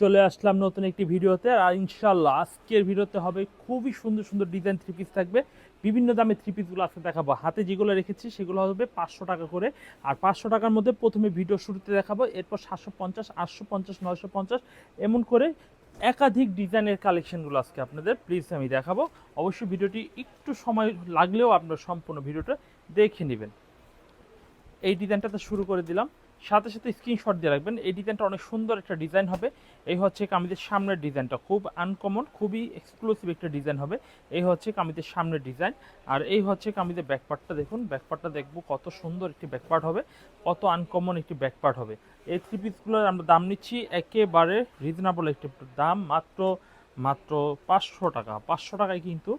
চলে আসলাম নতুন একটি ভিডিওতে। আর ইনশাল্লাহ আজকের ভিডিওতে হবে খুবই সুন্দর সুন্দর ডিজাইন থ্রি পিস থাকবে। বিভিন্ন দামে থ্রি পিসগুলো আজকে দেখাবো। হাতে যেগুলো রেখেছি সেগুলো হবে পাঁচশো টাকা করে। আর পাঁচশো টাকার মধ্যে প্রথমে ভিডিও শুরুতে দেখাবো, এরপর সাতশো পঞ্চাশ, আটশো পঞ্চাশ, নয়শো পঞ্চাশ, এমন করে একাধিক ডিজাইনের কালেকশনগুলো আজকে আপনাদের প্লিজ আমি দেখাবো। অবশ্যই ভিডিওটি একটু সময় লাগলেও আপনার সম্পূর্ণ ভিডিওটা দেখে নেবেন। এই ডিজাইনটাতে শুরু করে দিলাম। সাথে সাথে স্ক্রিনশট দিয়ে রাখবেন। এই ডিজাইনটা অনেক সুন্দর একটা ডিজাইন হবে। এই হচ্ছে কামিজের সামনের ডিজাইনটা খুব আনকমন খুবই এক্সক্লুসিভ একটা ডিজাইন হবে। এই হচ্ছে কামিজের সামনের ডিজাইন আর এই হচ্ছে কামিজের ব্যাকপার্টটা দেখুন। ব্যাকপার্টটা দেখব কত সুন্দর একটি ব্যাকপার্ট হবে। কত আনকমন একটি ব্যাকপার্ট হবে। এই থ্রি পিসগুলোর আমরা দাম নিচ্ছি একেবারে রিজনেবল একটি দাম। মাত্র মাত্র পাঁচশো টাকা। পাঁচশো টাকায় কিন্তু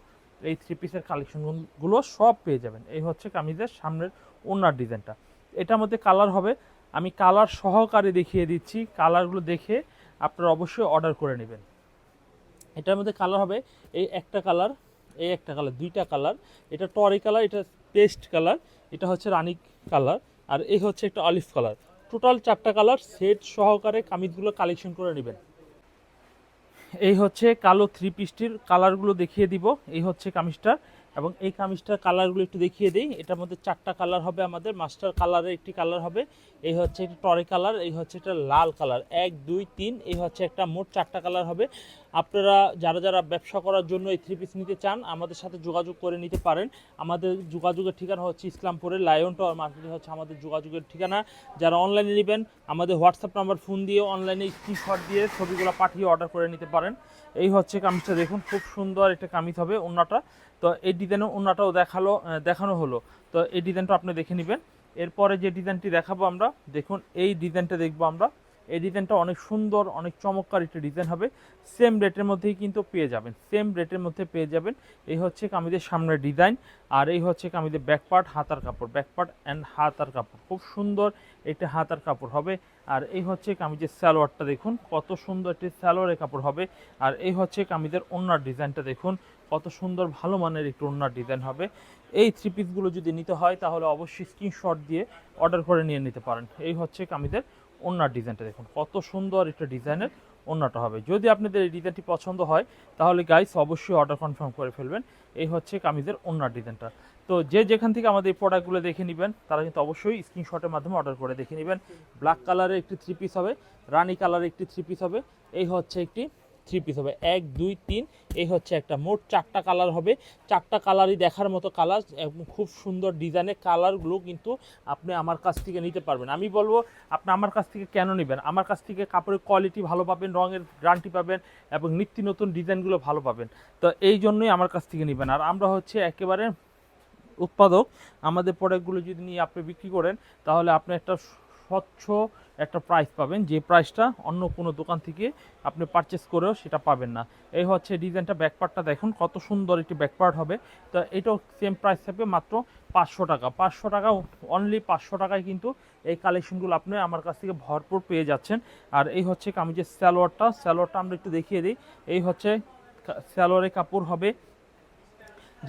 এই থ্রি পিসের কালেকশনগুলো সব পেয়ে যাবেন। এই হচ্ছে কামিজের সামনের ওনার ডিজাইনটা এটার মধ্যে কালার হবে আমি কালার সহকারে দেখিয়ে দিচ্ছি। কালারগুলো দেখে আপনারা অবশ্যই অর্ডার করে নেবেন। এটার মধ্যে কালার হবে এই একটা কালার, এই একটা কালার, দুইটা কালার। এটা টরি কালার, এটা পেস্ট কালার, এটা হচ্ছে রানি কালার, আর এই হচ্ছে একটা অলিভ কালার। টোটাল চারটা কালার সেট সহকারে কামিজগুলো কালেকশন করে নেবেন। এই হচ্ছে কালো থ্রি পিসটির কালারগুলো দেখিয়ে দিব। এই হচ্ছে কামিজটার এবং এই কামিজটার কালারগুলো একটু দেখিয়ে দিই। এটার মধ্যে চারটা কালার হবে আমাদের। মাস্টার কালারের একটি কালার হবে। এই হচ্ছে একটা টরে কালার, এই হচ্ছে একটা লাল কালার। এক, দুই, তিন, এই হচ্ছে একটা মোট চারটা কালার হবে। আপনারা যারা যারা ব্যবসা করার জন্য এই থ্রি পিস নিতে চান, আমাদের সাথে যোগাযোগ করে নিতে পারেন। আমাদের যোগাযোগের ঠিকানা হচ্ছে ইসলামপুরের লায়ন টাওয়ার মার্কেটে হচ্ছে আমাদের যোগাযোগের ঠিকানা। যারা অনলাইনে নেবেন, আমাদের হোয়াটসঅ্যাপ নাম্বার ফোন দিয়ে অনলাইনে স্ক্রিনশট দিয়ে ছবিগুলো পাঠিয়ে অর্ডার করে নিতে পারেন। এই হচ্ছে কামিজটা, দেখুন, খুব সুন্দর একটা কামিজ হবে ওনাটা তো এই ডিজাইনের ওনাটাও দেখাল দেখানো হলো। তো এই ডিজাইনটা আপনি দেখে নেবেন। এরপরে যে ডিজাইনটি দেখাবো আমরা, দেখুন, এই ডিজাইনটা দেখব আমরা। এই ডিজাইনটা অনেক সুন্দর, অনেক চমৎকার একটা ডিজাইন হবে। সেম রেটের মধ্যেই কিন্তু পেয়ে যাবেন। সেম রেটের মধ্যে পেয়ে যাবেন। এই হচ্ছে কামিজের সামনের ডিজাইন আর এই হচ্ছে কামিজের ব্যাকপার্ট হাতার কাপড়। ব্যাকপার্ট অ্যান্ড হাতার কাপড়। খুব সুন্দর এটা হাতার কাপড় হবে। আর এই হচ্ছে কামিজের সালোয়ারটা দেখুন। কত সুন্দর একটি সালোয়ারের কাপড় হবে। আর এই হচ্ছে কামিজের ওনার ডিজাইনটা দেখুন। কত সুন্দর, ভালো মানের একটু ওনার ডিজাইন হবে। এই থ্রি পিসগুলো যদি নিতে হয়, তাহলে অবশ্যই স্ক্রিনশট দিয়ে অর্ডার করে নিয়ে নিতে পারেন। এই হচ্ছে কামিজের ওনার ডিজাইনটা দেখুন। কত সুন্দর একটা ডিজাইনের ওনাটা হবে। যদি আপনাদের এই ডিজাইনটি পছন্দ হয়, তাহলে গাইস অবশ্যই অর্ডার কনফার্ম করে ফেলবেন। এই হচ্ছে কামিজের ওনার ডিজাইনটা। তো যে যেখান থেকে আমাদের এই প্রোডাক্টগুলো দেখে নেবেন, তারা কিন্তু অবশ্যই স্ক্রিনশটের মাধ্যমে অর্ডার করে দেখে নেবেন। ব্ল্যাক কালারের একটি থ্রি পিস হবে, রানি কালারের একটি থ্রি পিস হবে। এই হচ্ছে একটি থ্রি পিস হবে। এক, দুই, তিন, এই হচ্ছে একটা। মোট চারটা কালার হবে। চারটা কালারই দেখার মতো কালার খুব সুন্দর ডিজাইনের কালারগুলো কিন্তু আপনি আমার কাছ থেকে নিতে পারবেন। আমি বলব, আপনি আমার কাছ থেকে কেন নেবেন? আমার কাছ থেকে কাপড়ের কোয়ালিটি ভালো পাবেন, রঙের গ্যারান্টি পাবেন এবং নিত্য নতুন ডিজাইনগুলো ভালো পাবেন। তো এই জন্যই আমার কাছ থেকে নেবেন। আর আমরা হচ্ছে একেবারে উৎপাদক। আমাদের প্রোডাক্টগুলো যদি নিয়ে আপনি বিক্রি করেন, তাহলে আপনি একটা স্বচ্ছ একটা প্রাইস পাবেন। যে প্রাইসটা অন্য কোনো দোকান থেকে আপনি পারচেস করেও সেটা পাবেন না। এই হচ্ছে ডিজাইনটা ব্যাকপার্টটা দেখুন, কত সুন্দর একটি ব্যাকপার্ট হবে। তো এটাও সেম প্রাইস থাকবে মাত্র পাঁচশো টাকা। পাঁচশো টাকা অনলি পাঁচশো টাকায় কিন্তু এই কালেকশনগুলো আপনি আমার কাছ থেকে ভরপুর পেয়ে যাচ্ছেন। আর এই হচ্ছে কামিজের স্যালোয়ারটা স্যালোয়ারটা আমরা একটু দেখিয়ে দিই। এই হচ্ছে স্যালোয়ারের কাপড় হবে।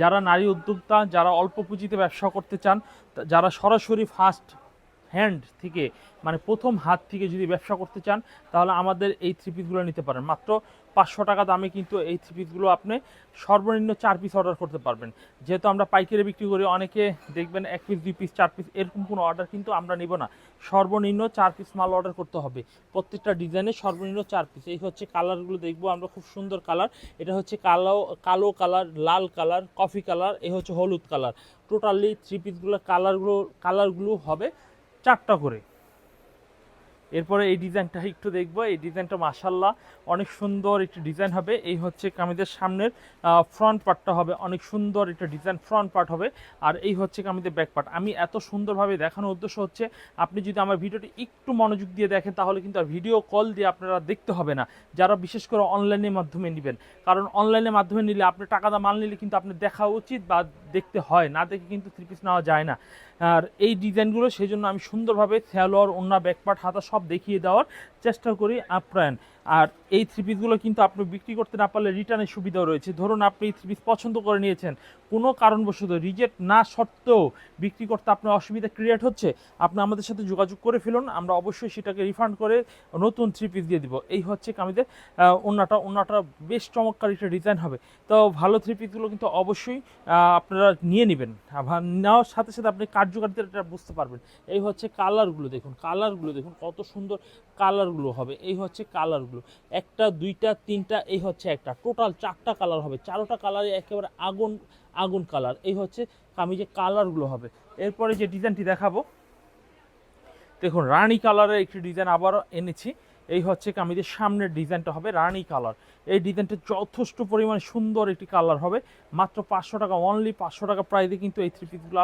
যারা নারী উদ্যোক্তা, যারা অল্প পুঁজিতে ব্যবসা করতে চান যারা সরাসরি ফার্স্ট হ্যান্ড থেকে মানে প্রথম হাত থেকে যদি ব্যবসা করতে চান, তাহলে আমাদের এই থ্রি পিসগুলো নিতে পারেন। মাত্র পাঁচশো টাকা দামে কিন্তু এই থ্রি পিসগুলো আপনি সর্বনিম্ন চার পিস অর্ডার করতে পারবেন। যেহেতু আমরা পাইকারি বিক্রি করি, অনেকে দেখবেন এক পিস দুই পিস চার পিস এরকম কোনো অর্ডার কিন্তু আমরা নিব না। সর্বনিম্ন চার পিস মাল অর্ডার করতে হবে। প্রত্যেকটা ডিজাইনে সর্বনিম্ন চার পিস এই হচ্ছে কালারগুলো দেখব আমরা, খুব সুন্দর কালার এটা হচ্ছে কালো কালো কালার লাল কালার কফি কালার এই হচ্ছে হলুদ কালার টোটালি থ্রি পিসগুলো কালারগুলো কালারগুলো হবে। চারটা করে। এরপরে এই ডিজাইনটা একটু দেখব। এই ডিজাইনটা মাসাল্লাহ অনেক সুন্দর একটি ডিজাইন হবে। এই হচ্ছে কামিজের সামনের ফ্রন্ট পার্টটা হবে। অনেক সুন্দর একটা ডিজাইন ফ্রন্ট পার্ট হবে। আর এই হচ্ছে কামিজের ব্যাক পার্ট আমি এত সুন্দরভাবে দেখানোর উদ্দেশ্য হচ্ছে, আপনি যদি আমার ভিডিওটি একটু মনোযোগ দিয়ে দেখেন, তাহলে কিন্তু আর ভিডিও কল দিয়ে আপনারা দেখতে হবে না। যারা বিশেষ করে অনলাইনের মাধ্যমে নেবেন। কারণ অনলাইনের মাধ্যমে নিলে আপনি টাকা দা মাল নিলে কিন্তু আপনি দেখা উচিত বা দেখতে হয়। না দেখে কিন্তু থ্রি পিস নেওয়া যায় না। আর এই ডিজাইনগুলো সেই জন্য আমি সুন্দরভাবে স্যালোয়ার অন্য ব্যাকপার্ট হাতা সব দেখিয়ে দেওয়ার চেষ্টা করি আপ্রায়ণ আর এই থ্রি পিসগুলো কিন্তু আপনি বিক্রি করতে না পারলে রিটার্নের সুবিধাও রয়েছে। ধরুন আপনি এই থ্রি পিস পছন্দ করে নিয়েছেন, কোনো কারণবশত রিজেক্ট না সত্ত্বেও বিক্রি করতে আপনার অসুবিধা ক্রিয়েট হচ্ছে, আপনি আমাদের সাথে যোগাযোগ করে ফেলুন, আমরা অবশ্যই সেটাকে রিফান্ড করে নতুন থ্রি পিস দিয়ে দিব। এই হচ্ছে কামিদের ওনাটা ওনাটা বেশ চমৎকার একটা ডিজাইন হবে। তো ভালো থ্রি পিসগুলো কিন্তু অবশ্যই আপনারা নিয়ে নেবেন। নেওয়ার সাথে সাথে আপনি কার্যকারিতাটা বুঝতে পারবেন। এই হচ্ছে কালারগুলো দেখুন কালারগুলো দেখুন, কত সুন্দর কালারগুলো হবে। এই হচ্ছে কালারগুলো একটা, দুইটা, তিনটা, এই হচ্ছে একটা। টোটাল চারটা কালার হবে। চারোটা কালারে একেবারে আগুন আগুন কালার এই হচ্ছে কামিজের কালারগুলো হবে। এরপরে যে ডিজাইনটি দেখাবো, দেখুন, রানী কালারের একটি ডিজাইন আবারও এনেছি। এই হচ্ছে কামিজের সামনের ডিজাইনটা হবে রানি কালার। এই ডিজাইনটা যথেষ্ট পরিমাণে সুন্দর একটি কালার হবে। মাত্র পাঁচশো টাকা অনলি পাঁচশো টাকা প্রাইসে কিন্তু এই থ্রি পিসগুলো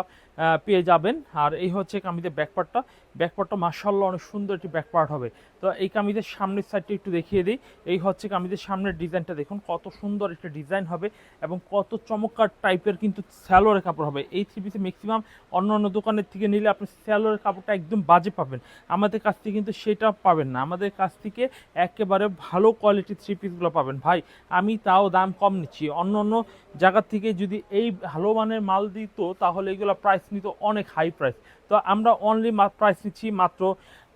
পেয়ে যাবেন। আর এই হচ্ছে কামিজের ব্যাকপার্টটা ব্যাকপার্টটা মার্শাল্লাহ অনেক সুন্দর একটি ব্যাকপার্ট হবে। তো এই কামিজের সামনের সাইডটা একটু দেখিয়ে দিই, এই হচ্ছে কামিজের সামনের ডিজাইনটা দেখুন, কত সুন্দর একটা ডিজাইন হবে এবং কত চমৎকার টাইপের কিন্তু স্যালোয়ারের কাপড় হবে। এই থ্রি পিসে ম্যাক্সিমাম অন্য অন্য দোকানের থেকে নিলে আপনি স্যালোয়ারের কাপড়টা একদম বাজে পাবেন। আমাদের কাছ থেকে কিন্তু সেটা পাবেন না। আমাদের কাছ থেকে একেবারে ভালো কোয়ালিটির থ্রি পিসগুলো পাবেন। ভাই, আমি তাও দাম কম নিচ্ছি। অন্য অন্য জায়গার থেকে যদি এই ভালো মানের মাল দিত, তাহলে এগুলো প্রাইস নিত অনেক হাই প্রাইস তো আমরা অনলি প্রাইস নিচ্ছি মাত্র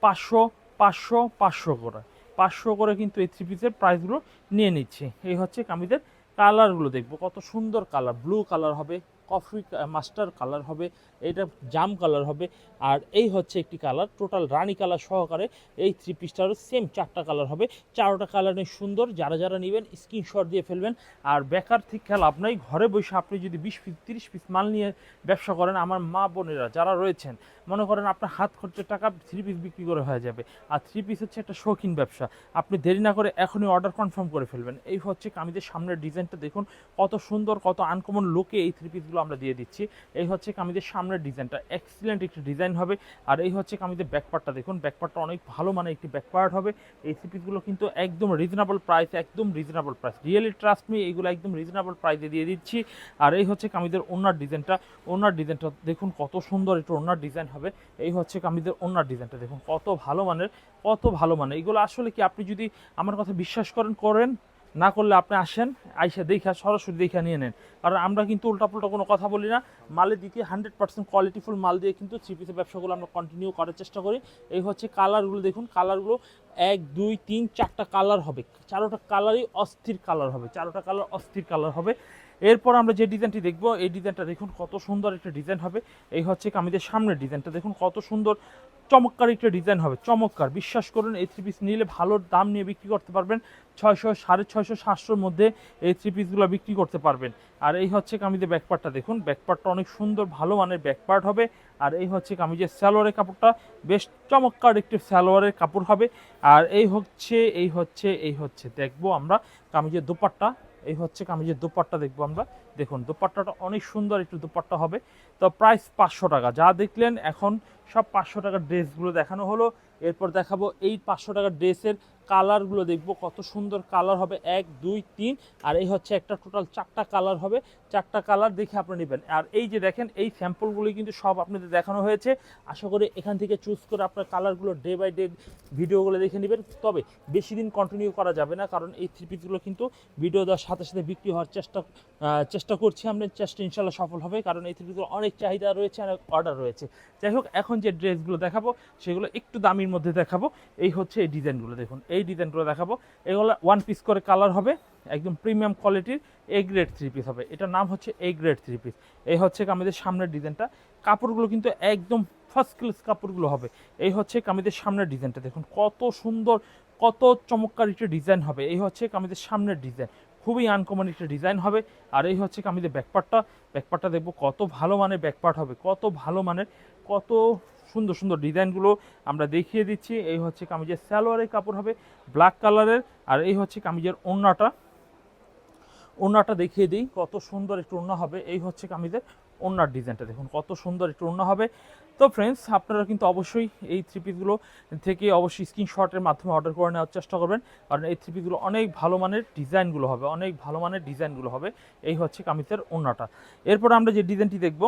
পাঁচশো পাঁচশো পাঁচশো করে। পাঁচশো করে কিন্তু এই থ্রি পিসের প্রাইসগুলো নিয়ে নিচ্ছে। এই হচ্ছে কামিদের কালারগুলো দেখব। কত সুন্দর কালার ব্লু কালার হবে। কফি মাস্টার কালার হবে এটা জাম কালার হবে, আর এই হচ্ছে একটি কালার টোটাল রানী কালার সহকারে এই থ্রি পিসটারও সেম চারটা কালার হবে। চারোটা কালারে সুন্দর, যারা যারা নেবেন স্ক্রিনশট দিয়ে ফেলবেন। আর বেকার ঠিক খেয়াল আপনাই ঘরে বসে আপনি যদি বিশ পিস তিরিশ পিস মাল নিয়ে ব্যবসা করেন, আমার মা বোনেরা যারা রয়েছেন, মনে করেন আপনার হাত খরচের টাকা থ্রি পিস বিক্রি করে হয়ে যাবে। আর থ্রি পিস হচ্ছে একটা শৌখিন ব্যবসা, আপনি দেরি না করে এখনই অর্ডার কনফার্ম করে ফেলবেন। এই হচ্ছে কামিজের সামনের ডিজাইনটা দেখুন, কত সুন্দর, কত আনকমন লোকে এই থ্রি পিসগুলো আমরা দিয়ে দিচ্ছি। এই হচ্ছে কামিজের সামনের ডিজাইনটা। এক্সিলেন্ট একটি ডিজাইন হবে। আর এই হচ্ছে কামিজের ব্যাকপার্টটা দেখুন ব্যাকপার্টটা অনেক ভালো মানে একটি ব্যাকপার্ট হবে। এই থ্রি পিসগুলো কিন্তু একদম রিজনেবল প্রাইস একদম reasonable price really trust me এইগুলো একদম রিজনেবল প্রাইসে দিয়ে দিচ্ছি। আর এই হচ্ছে কামিজের ওনার ডিজাইনটা। ওনার ডিজাইনটা, দেখুন কত সুন্দর একটু ওনার ডিজাইন হবে। এই হচ্ছে কামিজের ওনার ডিজাইনটা। দেখুন কত ভালো মানের, কত ভালো মানের। এগুলো আসলে কি আপনি যদি আমার কথা বিশ্বাস করেন করেন? না করলে আপনি আসেন, আইসা দেখা, সরাসরি দেখা নিয়ে নেন। কারণ আমরা কিন্তু উল্টাপুল্টা কোনো কথা বলি না। মালের দিকে হান্ড্রেড পার্সেন্ট কোয়ালিটিফুল মাল দিয়ে কিন্তু পিসের ব্যবসাগুলো আমরা কন্টিনিউ করার চেষ্টা করি। এই হচ্ছে কালারগুলো দেখুন কালারগুলো এক, দুই, তিন, চারটা কালার হবে। চারোটা কালারই অস্থির কালার হবে, চারোটা কালার অস্থির কালার হবে। এরপর আমরা যে ডিজাইনটি দেখব, এই ডিজাইনটা দেখুন কত সুন্দর একটা ডিজাইন হবে। এই হচ্ছে কামিদের সামনের ডিজাইনটা দেখুন কত সুন্দর, চমৎকার একটা ডিজাইন হবে। চমৎকার, বিশ্বাস করুন, এই থ্রি পিস নিলে ভালো দাম নিয়ে বিক্রি করতে পারবেন। ছয়শো, সাড়ে ছয়শো, সাতশোর মধ্যে এই থ্রি পিসগুলো বিক্রি করতে পারবেন। আর এই হচ্ছে কামিজের ব্যাকপার্টটা দেখুন। ব্যাকপার্টটা অনেক সুন্দর, ভালো মানের ব্যাকপার্ট হবে। আর এই হচ্ছে কামিজের স্যালোয়ারের কাপড়টা। বেশ চমৎকার একটি স্যালোয়ারের কাপড় হবে। আর এই হচ্ছে এই হচ্ছে এই হচ্ছে। দেখব আমরা কামিজের দোপাট্টা। এই হচ্ছে আমি যে দোপাট্টা দেখব আমরা, দেখুন, দোপাট্টাটা অনেক সুন্দর একটু দোপাট্টা হবে। তো প্রাইস পাঁচশো টাকা, যা দেখলেন এখন সব পাঁচশো টাকার ড্রেসগুলো দেখানো হলো। এরপর দেখাবো এই পাঁচশো টাকার ড্রেসের কালারগুলো দেখব, কত সুন্দর কালার হবে, এক, দুই, তিন, আর এই হচ্ছে একটা টোটাল চারটা কালার হবে, চারটা কালার দেখে আপনি নেবেন। আর এই যে দেখেন, এই স্যাম্পলগুলি কিন্তু সব আপনাদের দেখানো হয়েছে। আশা করি এখান থেকে চুজ করে আপনার কালারগুলো ডে বাই ডে ভিডিওগুলো দেখে নেবেন। তবে বেশি দিন কন্টিনিউ করা যাবে না, কারণ এই থ্রি পিসগুলো কিন্তু ভিডিও দেওয়ার সাথে সাথে বিক্রি হওয়ার চেষ্টা চেষ্টা করছি আমরা, চেষ্টা ইনশাল্লাহ সফল হবে, কারণ এই থ্রি পিসগুলো অনেক চাহিদা রয়েছে অনেক অর্ডার রয়েছে। যাই হোক, এখন যে ড্রেসগুলো দেখাবো, সেগুলো একটু দামির মধ্যে দেখাবো। এই হচ্ছে এই ডিজাইনগুলো দেখুন, এই ডিজাইনগুলো দেখাবো। এগুলো ওয়ান পিস করে কালার হবে, একদম প্রিমিয়াম কোয়ালিটির এ গ্রেড থ্রি পিস হবে। এটার নাম হচ্ছে এ গ্রেড থ্রি পিস এই হচ্ছে কামিদের সামনের ডিজাইনটা। কাপড়গুলো কিন্তু একদম ফার্স্ট ক্লাস কাপড়গুলো হবে। এই হচ্ছে কামিদের সামনের ডিজাইনটা। দেখুন কত সুন্দর, কত চমৎকার একটা ডিজাইন হবে। এই হচ্ছে কামিদের সামনের ডিজাইন। খুবই আনকমন একটা ডিজাইন হবে। আর এই হচ্ছে কামিদের ব্যাকপার্টটা ব্যাকপার্টটা দেখব কত ভালো মানের ব্যাকপার্ট হবে, কত ভালো মানের কত সুন্দর সুন্দর ডিজাইনগুলো আমরা দেখিয়ে দিচ্ছি। এই হচ্ছে কামিজের স্যালোয়ারের কাপড় হবে ব্ল্যাক কালারের, আর এই হচ্ছে কামিজের ওড়নাটা। ওড়নাটা দেখিয়ে দিই, কত সুন্দর একটু ওড়না হবে। এই হচ্ছে কামিজের ওড়নার ডিজাইনটা, দেখুন কত সুন্দর একটু ওড়না হবে। তো ফ্রেন্ডস আপনারা কিন্তু অবশ্যই এই থ্রি পিসগুলো থেকে অবশ্যই স্ক্রিনশটের মাধ্যমে অর্ডার করে নেওয়ার চেষ্টা করবেন। কারণ এই থ্রি পিসগুলো অনেক ভালো মানের ডিজাইনগুলো হবে, অনেক ভালো মানের ডিজাইনগুলো হবে। এই হচ্ছে কামিজের ওড়নাটা। এরপর আমরা যে ডিজাইনটি দেখব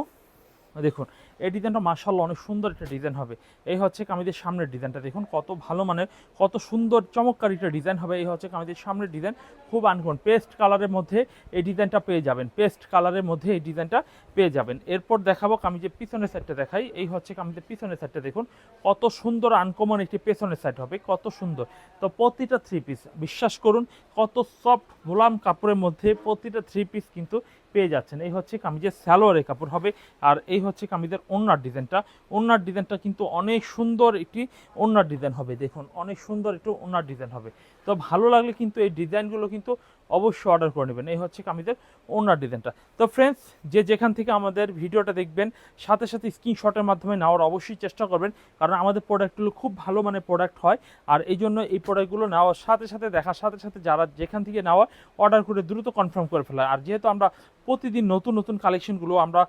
দেখুন, এই ডিজাইনটা মার্শাল্লাহ অনেক সুন্দর একটা ডিজাইন হবে। এই হচ্ছে কামিজের সামনের ডিজাইনটা, দেখুন কত ভালো মানের কত সুন্দর চমৎকার একটা ডিজাইন হবে। এই হচ্ছে কামিজের সামনের ডিজাইন, খুব আনকমন, পেস্ট কালারের মধ্যে এই ডিজাইনটা পেয়ে যাবেন, পেস্ট কালারের মধ্যে এই ডিজাইনটা পেয়ে যাবেন। এরপর দেখাবো কামিজের পিছনের সাইডটা দেখাই, এই হচ্ছে কামিজের পিছনের সাইডটা দেখুন, কত সুন্দর আনকমন একটি পেছনের সাইড হবে, কত সুন্দর। তো প্রতিটা থ্রি পিস বিশ্বাস করুন, কত সফট মোলাম কাপড়ের মধ্যে প্রতিটা থ্রি পিস কিন্তু পেয়ে যাচ্ছেন। এই হচ্ছে কামিজের স্যালোয়ারের কাপড় হবে আর এই হচ্ছে কামিজের ওনার ডিজাইনটা। ওনার ডিজাইনটা কিন্তু অনেক সুন্দর একটি ওনার ডিজাইন হবে। দেখুন, অনেক সুন্দর একটু ওনার ডিজাইন হবে। তো ভালো লাগলে কিন্তু এই ডিজাইনগুলো কিন্তু অবশ্যই অর্ডার করে নেবেন। এই হচ্ছে কামিজের ওনার ডিজাইনটা। তো ফ্রেন্ডস যে যেখান থেকে আমাদের ভিডিওটা দেখবেন, সাথে সাথে স্ক্রিনশটের মাধ্যমে নেওয়ার অবশ্যই চেষ্টা করবেন, কারণ আমাদের প্রোডাক্টগুলো খুব ভালো মানে প্রোডাক্ট হয় আর এই জন্য এই প্রোডাক্টগুলো নেওয়ার সাথে সাথে দেখার সাথে সাথে যারা যেখান থেকে নেওয়া অর্ডার করে দ্রুত কনফার্ম করে ফেলা আর যেহেতু আমরা প্রতিদিন নতুন নতুন কালেকশনগুলো আমরা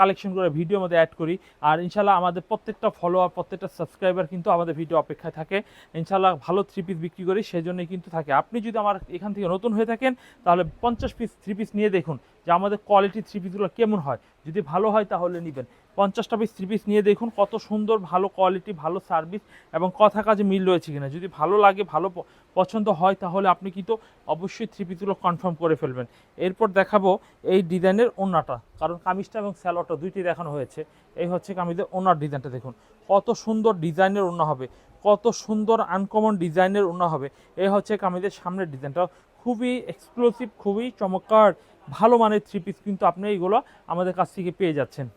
কালেকশন করে ভিডিওর মধ্যে অ্যাড করি। আর ইনশাল্লাহ আমাদের প্রত্যেকটা ফলোয়ার প্রত্যেকটা সাবস্ক্রাইবার কিন্তু আমাদের ভিডিও অপেক্ষায় থাকে। ইনশাল্লাহ ভালো থ্রি পিস বিক্রি করি সেই জন্যই কিন্তু থাকে। আপনি যদি আমার এখান থেকে নতুন হয়ে থাকেন, তাহলে পঞ্চাশ পিস থ্রি পিস নিয়ে দেখুন। যে আমাদের কোয়ালিটি থ্রি পিসগুলো কেমন হয়? যদি ভালো হয় তাহলে নেবেন। পঞ্চাশটা পিস থ্রি পিস নিয়ে দেখুন কত সুন্দর, ভালো কোয়ালিটি ভালো সার্ভিস এবং কথা কাজে মিল রয়েছে কিনা। যদি ভালো লাগে, ভালো পছন্দ হয় তাহলে আপনি কিন্তু অবশ্যই থ্রি পিসগুলো কনফার্ম করে ফেলবেন। এরপর দেখাবো এই ডিজাইনের ওনাটা কারণ কামিজটা এবং স্যালোয়ারটা দুইটি দেখানো হয়েছে। এই হচ্ছে কামিজের ওনার ডিজাইনটা দেখুন। কত সুন্দর ডিজাইনের ওনা হবে। কত সুন্দর আনকমন ডিজাইনের ওনা হবে। এই হচ্ছে কামিজের সামনের ডিজাইনটা খুবই এক্সক্লুসিভ খুবই চমৎকার ভালো মানের থ্রি পিস কিন্তু আপনি এইগুলো আমাদের কাছ থেকে পেয়ে যাচ্ছেন।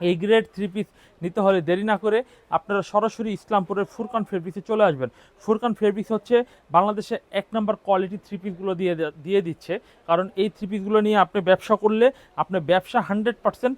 এই গ্রেড থ্রি পিস নিতে হলে দেরি না করে আপনারা সরাসরি ইসলামপুরের ফুরকান ফেব্রিক্সে চলে আসবেন। ফুরকান ফেব্রিক্স হচ্ছে বাংলাদেশে এক নম্বর কোয়ালিটি থ্রি পিসগুলো দিয়ে দিয়ে দিচ্ছে। কারণ এই থ্রি পিসগুলো নিয়ে আপনি ব্যবসা করলে আপনার ব্যবসা হান্ড্রেড পার্সেন্ট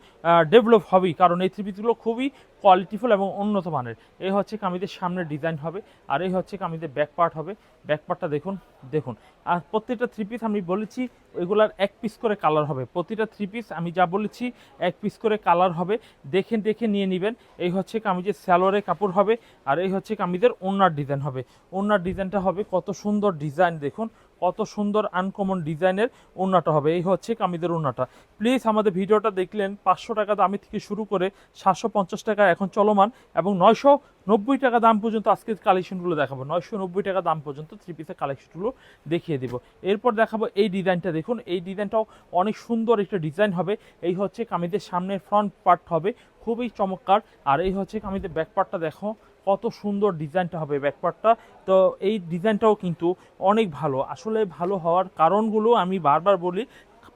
ডেভেলপ হবেই। কারণ এই থ্রি পিসগুলো খুবই কোয়ালিটিফুল এবং উন্নত মানের। এই হচ্ছে কামিজের সামনে ডিজাইন হবে, আর এই হচ্ছে কামিজের ব্যাক পার্ট হবে। ব্যাক পার্টটা দেখুন দেখুন। আর প্রত্যেকটা থ্রি পিস আমি বলেছি, এগুলার এক পিস করে কালার হবে। প্রতিটা থ্রি পিস আমি যা বলেছি, এক পিস করে কালার হবে। দেখে দেখে নিয়ে নেবেন। এই হচ্ছে কামিজের স্যালোয়ারের কাপড় হবে, আর এই হচ্ছে কামিজের ওনার ডিজাইন হবে। ওনার ডিজাইনটা হবে কত সুন্দর ডিজাইন দেখুন। কত সুন্দর আনকমন ডিজাইনের ওড়নাটা হবে। এই হচ্ছে কামিদের ওড়নাটা। প্লিজ আমাদের ভিডিওটা দেখলেন, পাঁচশো টাকা দামি থেকে শুরু করে সাতশো পঞ্চাশ টাকা এখন চলমান এবং নয়শো নব্বই টাকা দাম পর্যন্ত আজকে কালেকশনগুলো দেখাবো। নয়শো নব্বই টাকা দাম পর্যন্ত থ্রি পিসের কালেকশনগুলো দেখিয়ে দেবো। এরপর দেখাবো এই ডিজাইনটা। দেখুন, এই ডিজাইনটাও অনেক সুন্দর একটা ডিজাইন হবে। এই হচ্ছে কামিদের সামনের ফ্রন্ট পার্ট হবে। খুবই চমৎকার। আর এই হচ্ছে কামিজের ব্যাক পার্টটা দেখো। কত সুন্দর ডিজাইনটা হবে ব্যাকপার্টটা তো এই ডিজাইনটাও কিন্তু অনেক ভালো। আসলে ভালো হওয়ার কারণগুলো আমি বারবার বলি,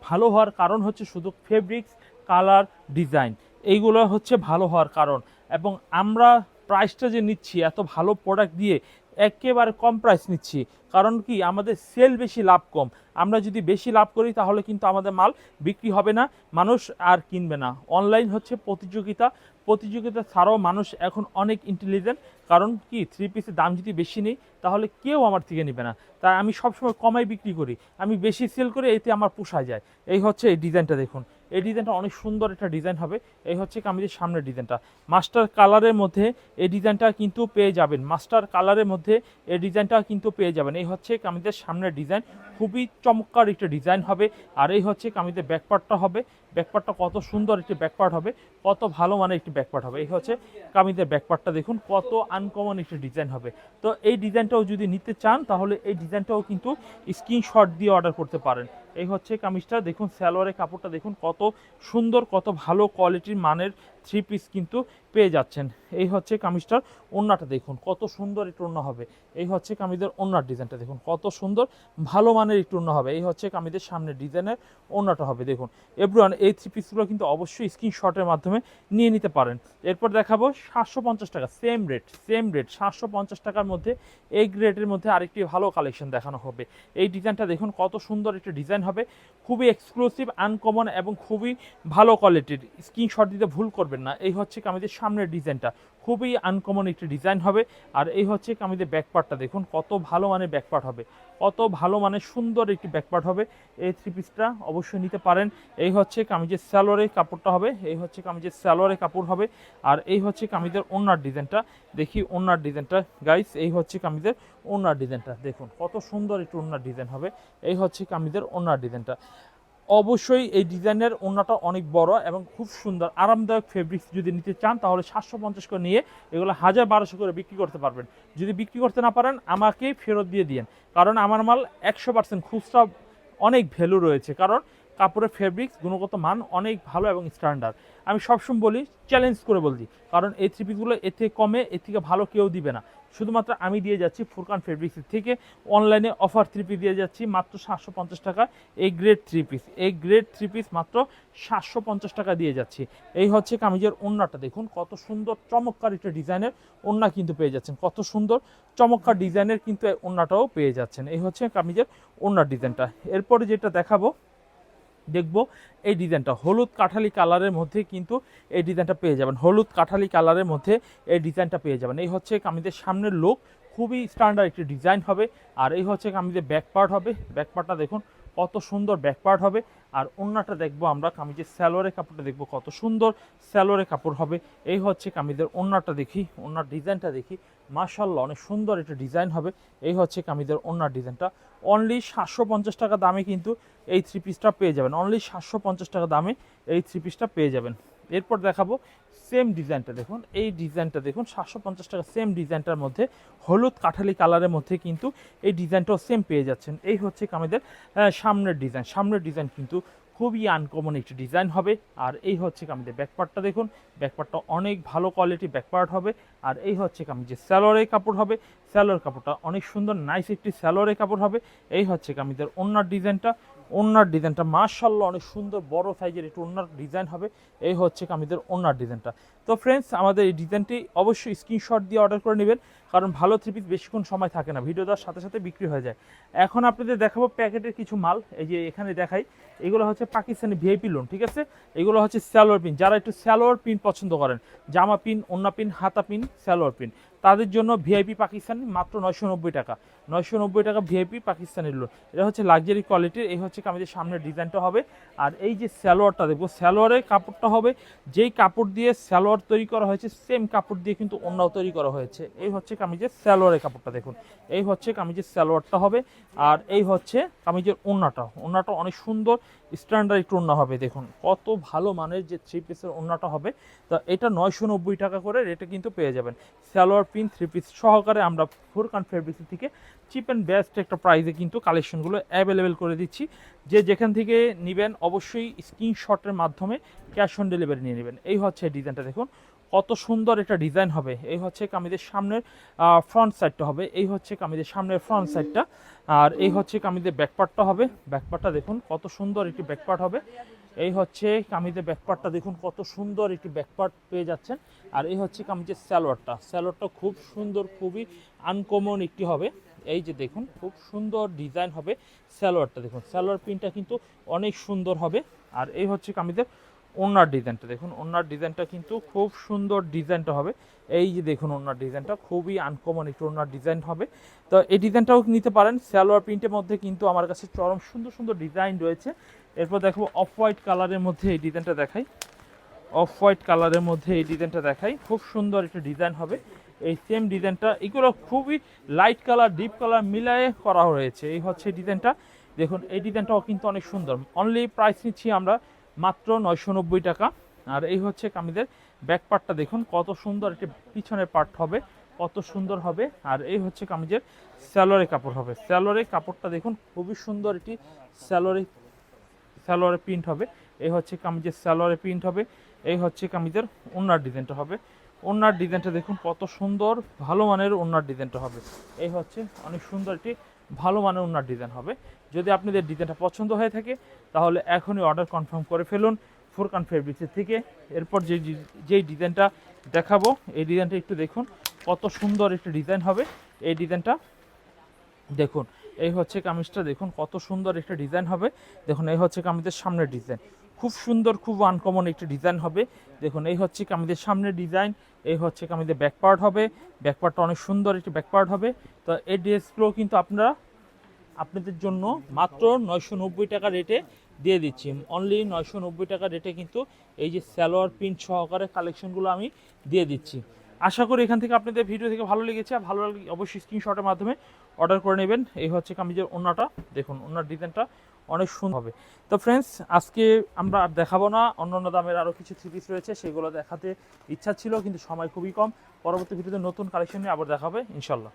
ভালো হওয়ার কারণ হচ্ছে শুধু ফেব্রিক্স কালার ডিজাইন এইগুলো হচ্ছে ভালো হওয়ার কারণ। এবং আমরা প্রাইসটা যে নিচ্ছি, এত ভালো প্রোডাক্ট দিয়ে একেবারে কম প্রাইস নিচ্ছি। কারণ কি? আমাদের সেল বেশি লাভ কম। আমরা যদি বেশি লাভ করি, তাহলে কিন্তু আমাদের মাল বিক্রি হবে না, মানুষ আর কিনবে না। অনলাইন হচ্ছে প্রতিযোগিতা। প্রতিযোগিতা ছাড়াও মানুষ এখন অনেক ইন্টেলিজেন্ট কারণ কি? থ্রি পিসের দাম যদি বেশি নেই, তাহলে কেউ আমার থেকে নেবে না। তাই আমি সবসময় কমাই বিক্রি করি। আমি বেশি সেল করে এতে আমার পোষা যায়। এই হচ্ছে এই ডিজাইনটা দেখুন। এই ডিজাইনটা অনেক সুন্দর একটা ডিজাইন হবে। এই হচ্ছে কামিজের সামনের ডিজাইনটা। মাস্টার কালারের মধ্যে এই ডিজাইনটা কিন্তু পেয়ে যাবেন। মাস্টার কালারের মধ্যে এই ডিজাইনটা কিন্তু পেয়ে যাবেন। এই হচ্ছে কামিজের সামনের ডিজাইন। খুবই চমৎকার একটা ডিজাইন হবে। আর এই হচ্ছে কামিজের ব্যাকপার্টটা হবে। ব্যাকপার্টটা কত সুন্দর একটি ব্যাকপার্ট হবে, কত ভালো মানের একটি ব্যাকপার্ট হবে। এই হচ্ছে কামিজের ব্যাকপার্টটা দেখুন কত আনকমন একটি ডিজাইন হবে। তো এই ডিজাইনটাও যদি নিতে চান, তাহলে এই ডিজাইনটাও কিন্তু স্ক্রিনশট দিয়ে অর্ডার করতে পারেন। এই হচ্ছে কামিজটা, দেখুন সালোয়ারের কাপড়টা, দেখুন কত সুন্দর, কত ভালো কোয়ালিটির মানের থ্রি পিস কিন্তু পেয়ে যাচ্ছেন। এই হচ্ছে কামিজটার ওড়নাটা, দেখুন কত সুন্দর একটু ওড়না হবে। এই হচ্ছে কামিজের ওড়নার ডিজাইনটা দেখুন কত সুন্দর, ভালো মানের একটু ওড়না হবে। এই হচ্ছে কামিজের সামনের ডিজাইনের ওড়নাটা হবে, দেখুন। এভরিওয়ান এই থ্রি পিসগুলো কিন্তু অবশ্যই স্ক্রিনশটের মাধ্যমে নিয়ে নিতে পারেন। এরপর দেখাবো সাতশো পঞ্চাশ টাকা সেম রেট সেম রেট সাতশো পঞ্চাশ টাকার মধ্যে এই রেটের মধ্যে আরেকটি ভালো কালেকশন দেখানো হবে। এই ডিজাইনটা দেখুন, কত সুন্দর একটা ডিজাইন হবে। খুবই এক্সক্লুসিভ আনকমন এবং খুবই ভালো কোয়ালিটির স্ক্রিনশট দিতে ভুল করবেন না। এই হচ্ছে আমাদের সামনের ডিজাইনটা। খুবই আনকমন একটি ডিজাইন হবে। আর এই হচ্ছে কামিজের ব্যাকপার্টটা দেখুন, কত ভালো মানের ব্যাকপার্ট হবে। কত ভালো মানের সুন্দর একটি ব্যাকপার্ট হবে। এই থ্রি পিসটা অবশ্যই নিতে পারেন। এই হচ্ছে কামিজের স্যালোয়ারের কাপড়টা হবে, এই হচ্ছে কামিজের স্যালোয়ারের কাপড় হবে। আর এই হচ্ছে কামিজের ওনার ডিজাইনটা দেখি ওনার ডিজাইনটা গাইস এই হচ্ছে কামিজের ওনার ডিজাইনটা দেখুন কত সুন্দর একটু ওনার ডিজাইন হবে। এই হচ্ছে কামিজের ওনার ডিজাইনটা অবশ্যই এই ডিজাইনের ওড়নাটা অনেক বড় এবং খুব সুন্দর, আরামদায়ক ফেব্রিক্স যদি নিতে চান, তাহলে সাতশো পঞ্চাশ করে নিয়ে এগুলো হাজার বারোশো করে বিক্রি করতে পারবেন। যদি বিক্রি করতে না পারেন, আমাকে ফেরত দিয়ে দিন কারণ আমার মাল একশো পার্সেন্ট খুচরা অনেক ভ্যালু রয়েছে। কারণ কাপড়ের ফেব্রিক্স গুণগত মান অনেক ভালো এবং স্ট্যান্ডার্ড আমি সবসময় বলি চ্যালেঞ্জ করে বলছি। কারণ এই থ্রি পিসগুলো এর থেকে কমে, এর থেকে ভালো কেউ দিবে না। শুধুমাত্র আমি দিয়ে যাচ্ছি ফুরকান ফেব্রিক্সের থেকে। অনলাইনে অফার থ্রি পিস দিয়ে যাচ্ছি, মাত্র সাতশো পঞ্চাশ টাকা। এই গ্রেড থ্রি পিস এই গ্রেড থ্রি পিস মাত্র সাতশো পঞ্চাশ টাকা দিয়ে যাচ্ছি। এই হচ্ছে কামিজের ওড়নাটা দেখুন কত সুন্দর, চমৎকার একটা ডিজাইনের ওড়না কিন্তু পেয়ে যাচ্ছেন। কত সুন্দর, চমৎকার ডিজাইনের কিন্তু এই ওড়নাটাও পেয়ে যাচ্ছেন। এই হচ্ছে কামিজের ওড়নার ডিজাইনটা। এরপরে যেটা দেখাবো দেখব। এই ডিজাইনটা হলুদ কাঠালি কালারের মধ্যে কিন্তু এই ডিজাইনটা পেয়ে যাবেন। হলুদ কাঠালি কালারের মধ্যে এই ডিজাইনটা পেয়ে যাবেন। এই হচ্ছে কামিজের সামনের লোক খুবই স্ট্যান্ডার্ড একটি ডিজাইন হবে। আর এই হচ্ছে কামিজের ব্যাক পার্ট হবে। ব্যাক পার্টটা দেখুন কত সুন্দর ব্যাক পার্ট হবে। আর ওড়নাটা দেখব আমরা, কামিজের স্যালোয়ারের কাপড়টা দেখব কত সুন্দর স্যালোয়ারের কাপড় হবে। এই হচ্ছে কামিজের ওড়নাটা দেখি ওড়নার ডিজাইনটা দেখি। মাশাল্লাহ অনেক সুন্দর একটা ডিজাইন হবে। এই হচ্ছে কামিজের ওড়নার ডিজাইনটা। অনলি সাতশো পঞ্চাশ টাকা দামে কিন্তু এই থ্রি পিসটা পেয়ে যাবেন। অনলি সাতশো পঞ্চাশ টাকা দামে এই থ্রি পিসটা পেয়ে যাবেন। এরপর দেখাবো সেম ডিজাইনটা দেখুন। এই ডিজাইনটা দেখুন, সাতশো পঞ্চাশ টাকা সেম ডিজাইনটার মধ্যে, হলুদ কাঠালি কালারের মধ্যে কিন্তু এই ডিজাইনটাও সেম পেয়ে যাচ্ছেন। এই হচ্ছে আমাদের সামনের ডিজাইন সামনের ডিজাইন কিন্তু খুবই আনকমন একটি ডিজাইন হবে। আর এই হচ্ছে আমাদের ব্যাকপার্টটা দেখুন। ব্যাকপার্টটা অনেক ভালো কোয়ালিটি ব্যাকপার্ট হবে। আর এই হচ্ছে আমি যে স্যালোয়ারের কাপড় হবে স্যালোয়ার কাপড়টা অনেক সুন্দর নাইস একটি স্যালোয়ারের কাপড় হবে। এই হচ্ছে আমাদের ওনার ডিজাইনটা ওনার ডিজাইনটা। মার্শাল্লাহ অনেক সুন্দর, বড় সাইজের একটু ওনার ডিজাইন হবে। এই হচ্ছে কামিদের ওনার ডিজাইনটা। তো ফ্রেন্ডস আমাদের এই ডিজাইনটি অবশ্যই স্ক্রিনশট দিয়ে অর্ডার করে নেবেন, কারণ ভালো থ্রি পিস বেশিক্ষণ সময় থাকে না ভিডিও দেওয়ার সাথে সাথে বিক্রি হয়ে যায়। এখন আপনাদের দেখাবো প্যাকেটের কিছু মাল, এই যে এখানে দেখাই, এগুলো হচ্ছে পাকিস্তানি ভিআইপি লোন ঠিক আছে? এগুলো হচ্ছে স্যালোয়ার পিন যারা একটু স্যালোয়ার পিন পছন্দ করেন, জামা পিন ওন্না পিন হাতা পিন স্যালোয়ার পিন তাদের জন্য ভিআইপি পাকিস্তানি মাত্র নয়শো নব্বই টাকা, নয়শো নব্বই টাকা ভিআইপি পাকিস্তানের লোন এটা হচ্ছে লাক্সারি কোয়ালিটির এই হচ্ছে আমাদের সামনের ডিজাইনটা হবে, আর এই যে স্যালোয়ারটা দেখব স্যালোয়ারের কাপড়টা হবে, যেই কাপড় দিয়ে স্যালোয়ার তৈরি করা হয়েছে সেম কাপড় দিয়ে কিন্তু অন্যও তৈরি করা হয়েছে। এই হচ্ছে কামিজের সালোয়ারের কাপড়টা দেখুন। এই হচ্ছে কামিজের সালোয়ারটা হবে, আর এই হচ্ছে কামিজের ওড়নাটা ওড়নাটা অনেক সুন্দর স্ট্যান্ডার্ড একটু অন্য হবে, দেখুন। কত ভালো মানের যে থ্রি পিসের ওড়নাটা হবে, তা এটা নয়শো নব্বই টাকা করে রেটে কিন্তু পেয়ে যাবেন। স্যালোয়ার পিন থ্রি পিস সহকারে আমরা ফুরকান ফেব্রিক্স থেকে চিপ অ্যান্ড বেস্ট একটা প্রাইসে কিন্তু কালেকশনগুলো অ্যাভেলেবেল করে দিচ্ছি। যে যেখান থেকে নেবেন, অবশ্যই স্ক্রিনশটের মাধ্যমে ক্যাশ অন ডেলিভারি নিয়ে নেবেন। এই হচ্ছে ডিজাইনটা দেখুন। কত সুন্দর একটা ডিজাইন হবে। এই হচ্ছে কামিজের সামনের ফ্রন্ট সাইডটা হবে। এই হচ্ছে কামিজের সামনের ফ্রন্ট সাইডটা আর এই হচ্ছে কামিজের ব্যাকপার্টটা হবে। ব্যাকপার্টটা দেখুন কত সুন্দর একটি ব্যাকপার্ট হবে। এই হচ্ছে কামিজের ব্যাকপার্টটা দেখুন কত সুন্দর একটি ব্যাকপার্ট পেয়ে যাচ্ছেন। আর এই হচ্ছে কামিজের স্যালোয়ারটা স্যালোয়ারটা খুব সুন্দর, খুবই আনকমন একটি হবে। এই যে দেখুন খুব সুন্দর ডিজাইন হবে স্যালোয়ারটা দেখুন স্যালোয়ার প্রিন্টটা কিন্তু অনেক সুন্দর হবে। আর এই হচ্ছে কামিজের ওনার ডিজাইনটা দেখুন, ওনার ডিজাইনটা কিন্তু খুব সুন্দর ডিজাইনটা হবে। এই যে দেখুন ওনার ডিজাইনটা, খুবই আনকমন একটু ওনার ডিজাইন হবে। তো এই ডিজাইনটাও নিতে পারেন, সালোয়ার প্রিন্টের মধ্যে কিন্তু আমার কাছে চরম সুন্দর সুন্দর ডিজাইন রয়েছে। এরপর দেখো অফ হোয়াইট কালারের মধ্যে এই ডিজাইনটা দেখাই। অফ হোয়াইট কালারের মধ্যে এই ডিজাইনটা দেখাই। খুব সুন্দর একটা ডিজাইন হবে। এই সেম ডিজাইনটা, এগুলো খুবই লাইট কালার ডিপ কালার মিলায়ে করা হয়েছে। এই হচ্ছে ডিজাইনটা। দেখুন, এই ডিজাইনটাও কিন্তু অনেক সুন্দর। অনলি প্রাইস নিচ্ছি আমরা মাত্র নয়শো নব্বই টাকা। আর এই হচ্ছে কামিজের ব্যাক পার্টটা দেখুন, কত সুন্দর একটি পিছনের পার্ট হবে, কত সুন্দর হবে। আর এই হচ্ছে কামিজের স্যালোয়ারের কাপড় হবে। স্যালোয়ারের কাপড়টা দেখুন, খুবই সুন্দর একটি স্যালোয়ারে স্যালোয়ারে প্রিন্ট হবে। এই হচ্ছে কামিজের স্যালোয়ারে প্রিন্ট হবে। এই হচ্ছে কামিজের ওনার ডিজাইনটা হবে। ওনার ডিজাইনটা দেখুন, কত সুন্দর, ভালো মানের ওনার ডিজাইনটা হবে। এই হচ্ছে অনেক সুন্দর একটি ভালো মানের ওনার ডিজাইন হবে। যদি আপনাদের ডিজাইনটা পছন্দ হয়ে থাকে, তাহলে এখনই অর্ডার কনফার্ম করে ফেলুন ফোরকান ফেব্রিক্সের থেকে। এরপর যে যেই ডিজাইনটা দেখাবো, এই ডিজাইনটা একটু দেখুন, কত সুন্দর একটা ডিজাইন হবে। এই ডিজাইনটা দেখুন, এই হচ্ছে কামিজটা, দেখুন কত সুন্দর একটা ডিজাইন হবে। দেখুন, এই হচ্ছে কামিজের সামনের ডিজাইন খুব সুন্দর, খুব আনকমন একটি ডিজাইন হবে। দেখুন, এই হচ্ছে কামিজের সামনের ডিজাইন এই হচ্ছে কামিজের ব্যাকপার্ট হবে। ব্যাকপার্টটা অনেক সুন্দর একটি ব্যাকপার্ট হবে। তো এই ড্রেসগুলো কিন্তু আপনারা, আপনাদের জন্য মাত্র নয়শো নব্বই টাকা রেটে দিয়ে দিচ্ছি। অনলি নয়শো নব্বই টাকা রেটে কিন্তু এই যে স্যালোয়ার প্রিন্ট সহকারে কালেকশনগুলো আমি দিয়ে দিচ্ছি। আশা করি এখান থেকে আপনাদের ভিডিও থেকে ভালো লেগেছে। ভালো লাগলে অবশ্যই স্ক্রিনশটের মাধ্যমে অর্ডার করে নেবেন। এই হচ্ছে কামিজের ওনাটা দেখুন ওনার ডিজাইনটা অনেক সুন্দর হবে। তো ফ্রেন্ডস আজকে আমরা আর দেখাবো না। অন্য অন্য দামের আরও কিছু থ্রি পিস রয়েছে, সেগুলো দেখাতে ইচ্ছা ছিল, কিন্তু সময় খুবই কম। পরবর্তী ভিডিওতে নতুন কালেকশন নিয়ে আবার দেখাবে ইনশাল্লাহ